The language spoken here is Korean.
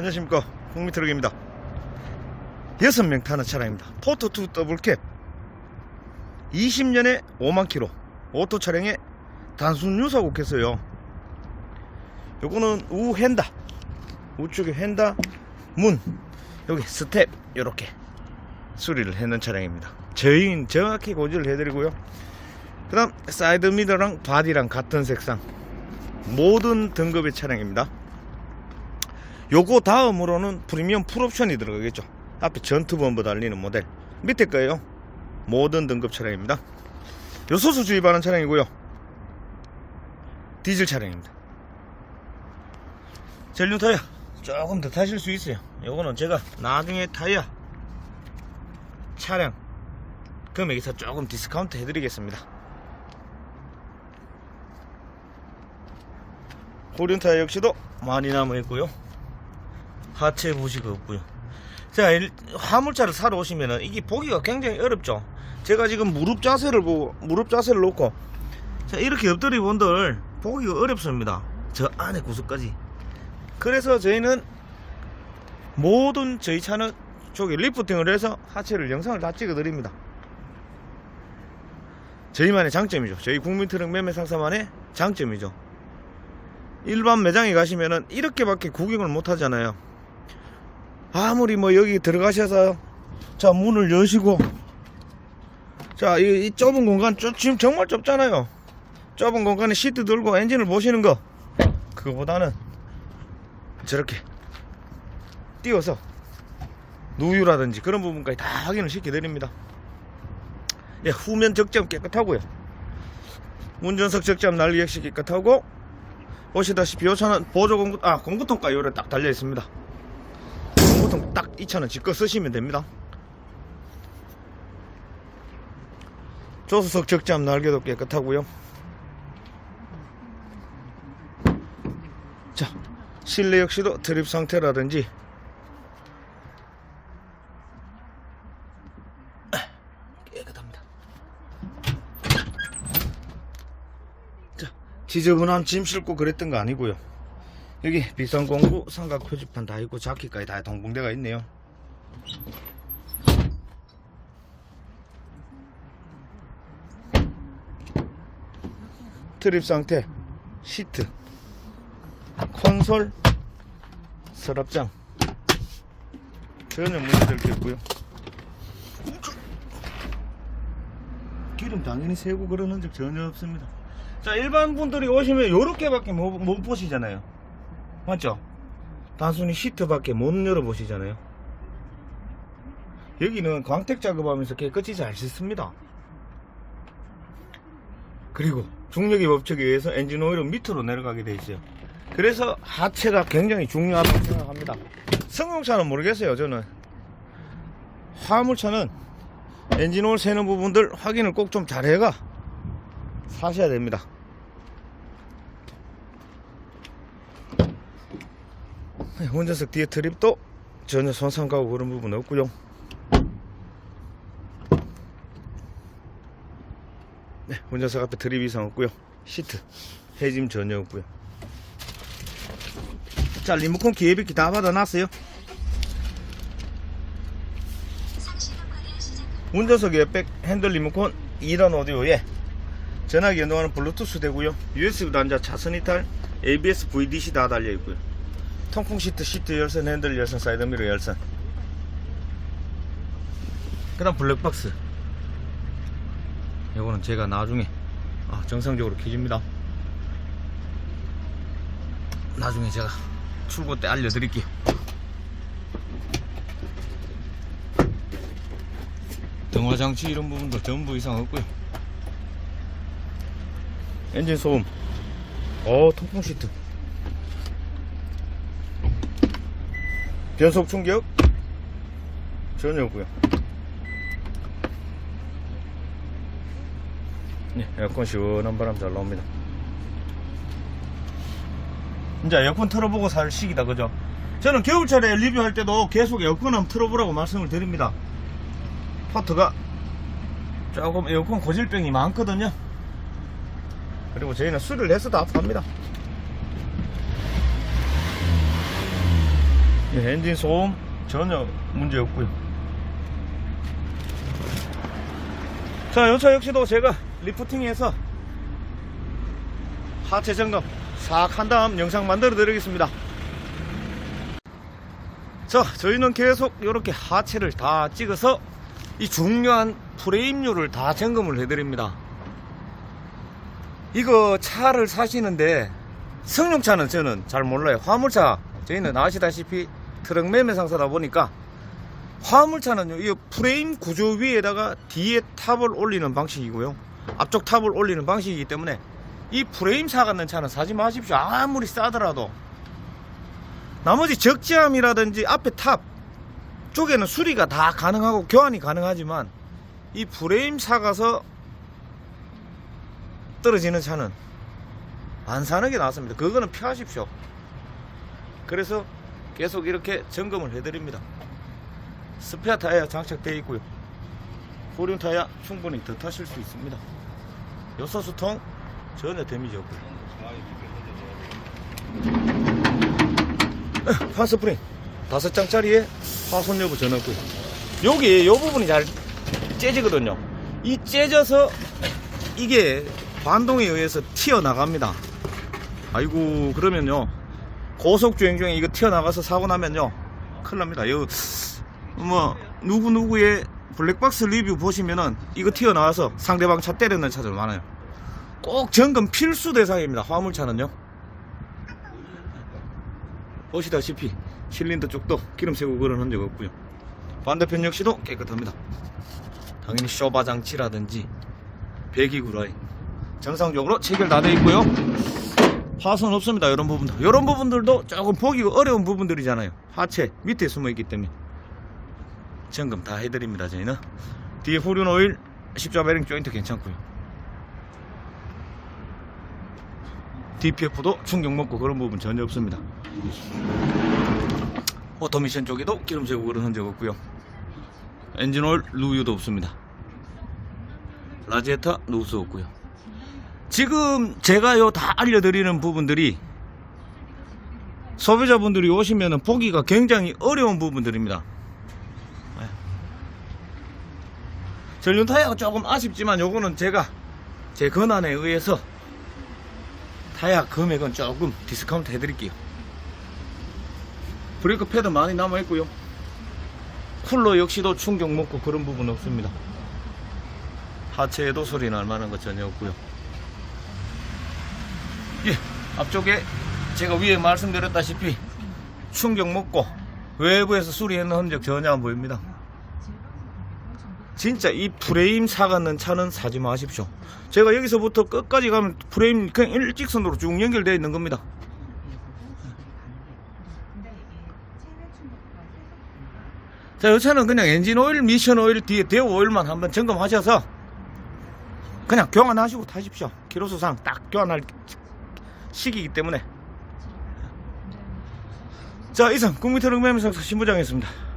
안녕하십니까. 국민트럭입니다. 6명 타는 차량입니다. 포토2 더블캡. 20년에 5만 킬로. 오토 차량에 단순 유사국했어요. 요거는 우 헨다. 우측에 헨다 문. 여기 스텝. 요렇게 수리를 해놓은 차량입니다. 저희는 정확히 고지를 해드리고요. 그 다음 사이드 미러랑 바디랑 같은 색상. 모든 등급의 차량입니다 요거 다음으로는 프리미엄 풀옵션이 들어가겠죠. 앞에 전투 범버 달리는 모델. 밑에 거예요. 모든 등급 차량입니다. 요소수 주입하는 차량이고요. 디젤 차량입니다. 젤류 타이어. 조금 더 타실 수 있어요. 요거는 제가 나중에 타이어 차량 금액에서 조금 디스카운트 해드리겠습니다. 고륜 타이어 역시도 많이 남아있고요 하체 보시가 없고요. 자 일- 화물차를 사러 오시면은 이게 보기가 굉장히 어렵죠. 제가 지금 무릎 자세를 보고 무릎 자세를 놓고 자 이렇게 엎드리 본들 보기가 어렵습니다. 저 안에 구석까지. 그래서 저희는 모든 저희 차는 저기 리프팅을 해서 하체를 영상을 다 찍어 드립니다. 저희만의 장점이죠. 저희 국민트럭 매매 상사만의 장점이죠. 일반 매장에 가시면은 이렇게밖에 구경을 못 하잖아요 아무리 뭐 여기 들어가셔서 자 문을 여시고. 자이 좁은 공간 좁- 지금 정말 좁잖아요. 좁은 공간에 시트 들고 엔진을 보시는 거. 그거보다는 저렇게 띄워서 누유라든지 그런 부분까지 다 확인을 시켜 드립니다. 예, 후면 적점 깨끗하고요. 운전석 적점 난리 역시 깨끗하고 보시다시피 요 차는 보조 공구 아 공구통가 요래 딱 달려 있습니다 공구통 딱 이 차는 지껏 쓰시면 됩니다. 조수석 적점 날개도 깨끗하고요. 자 실내 역시도 드립 상태라든지 깨끗합니다. 자 지저분한 짐 싣고 그랬던 거 아니고요 여기 비싼 공구 삼각 표지판 다 있고 자키까지 다 동봉대가 있네요. 트립 상태 시트 콘솔 서랍장. 전혀 문제될 게 없고요. 기름 당연히 세고 그러는 적 전혀 없습니다. 자 일반 분들이 오시면 요렇게밖에 못, 못 보시잖아요 맞죠? 단순히 시트밖에 못 열어 보시잖아요. 여기는 광택 작업하면서 깨끗이 잘 씻습니다. 그리고 중력의 법칙에 의해서 엔진 오일은 밑으로 내려가게 돼 있어요. 그래서 하체가 굉장히 중요하다고 생각합니다. 승용차는 모르겠어요 저는. 화물차는 엔진 오일 새는 부분들 확인을 꼭 좀 잘해가 사셔야 됩니다 운전석 뒤에 트립도 전혀 손상 가고 그런 부분 없고요. 네, 운전석 앞에 트립 이상 없고요. 시트 해짐 전혀 없고요. 자 리모컨 기회비키 다 받아놨어요. 운전석 옆에 핸들 리모컨 2단 오디오에 전화기 연동하는 블루투스 되고요. USB 단자 차선 이탈 ABS VDC 다 달려있고요 통풍 시트 시트 열선 핸들 열선 사이드미러 열선. 그 다음 블랙박스. 이거는 제가 나중에 아, 정상적으로 켜집니다. 나중에 제가 출고 때 알려드릴게요. 등화 장치 이런 부분도 전부 이상 없고요. 엔진 소음. 어 통풍 시트 변속 충격? 전혀 없고요. 네, 에어컨 시원한 바람 잘 나옵니다. 이제 에어컨 틀어보고 살 시기다 그죠? 저는 겨울철에 리뷰할 때도 계속 에어컨 한번 틀어보라고 말씀을 드립니다. 포트가 조금 에어컨 고질병이 많거든요. 그리고 저희는 술을 해서 다 팝니다 예, 엔진 소음 전혀 문제 없고요. 자, 이차 역시도 제가 리프팅해서 하체 점검 싹 한 다음 영상 만들어 드리겠습니다. 자, 저희는 계속 이렇게 하체를 다 찍어서 이 중요한 프레임류를 다 점검을 해드립니다. 이거 차를 사시는데 승용차는 저는 잘 몰라요. 화물차 저희는 아시다시피 트럭 매매 상사다 보니까 화물차는요 이 프레임 구조 위에다가 뒤에 탑을 올리는 방식이고요 앞쪽 탑을 올리는 방식이기 때문에 이 프레임 사가는 차는 사지 마십시오 아무리 싸더라도 나머지 적재함이라든지 앞에 탑 쪽에는 수리가 다 가능하고 교환이 가능하지만 이 프레임 사가서 떨어지는 차는 안 사는 게 낫습니다. 그거는 피하십시오. 그래서 계속 이렇게 점검을 해드립니다. 스페어 타이어 장착되어 있고요. 후륜 타이어 충분히 더 타실 수 있습니다. 요소수통 전혀 데미지 없고요. 파스프링 다섯 장짜리에 파손 여부 전혀 없고요. 여기 요 부분이 잘 째지거든요. 이 째져서 이게 반동에 의해서 튀어나갑니다. 아이고 그러면요 고속주행 중에 이거 튀어나가서 사고 나면요. 큰일 납니다. 이거 뭐 누구누구의 블랙박스 리뷰 보시면은 이거 튀어나와서 상대방 차 때리는 차들 많아요. 꼭 점검 필수 대상입니다. 화물차는요. 보시다시피 실린더 쪽도 기름 새고 그런 흔적 없고요. 반대편 역시도 깨끗합니다. 당연히 쇼바 장치라든지 배기구 라인 정상적으로 체결 다 되어 있고요 파손 없습니다. 이런 부분도 이런 부분들도 조금 보기가 어려운 부분들이잖아요. 하체 밑에 숨어 있기 때문에. 점검 다 해드립니다 저희는. 뒤에 후륜 오일 십자 베링 조인트 괜찮고요. DPF도 충격 먹고 그런 부분 전혀 없습니다. 오토미션 쪽에도 기름 새고 그런 흔적 없고요. 엔진 오일 누유도 없습니다. 라지에타 누수 없고요 지금 제가 요 다 알려드리는 부분들이 소비자분들이 오시면 보기가 굉장히 어려운 부분들입니다. 네. 전륜 타이어가 조금 아쉽지만 요거는 제가 제 권한에 의해서 타이어 금액은 조금 디스카운트 해드릴게요. 브레이크 패드 많이 남아있고요. 쿨러 역시도 충격 먹고 그런 부분 없습니다. 하체에도 소리 날 만한 것 전혀 없고요. 예, 앞쪽에 제가 위에 말씀드렸다시피 충격 먹고 외부에서 수리했는 흔적 전혀 안 보입니다. 진짜 이 프레임 사가는 차는 사지 마십시오. 제가 여기서부터 끝까지 가면 프레임 그냥 일직선으로 쭉 연결되어 있는 겁니다. 자, 이 차는 그냥 엔진 오일, 미션 오일 뒤에 대우 오일만 한번 점검하셔서 그냥 교환하시고 타십시오. 키로수상 딱 교환할 시기이기 때문에. 자 이상 국민트럭 매매상사 신부장이었습니다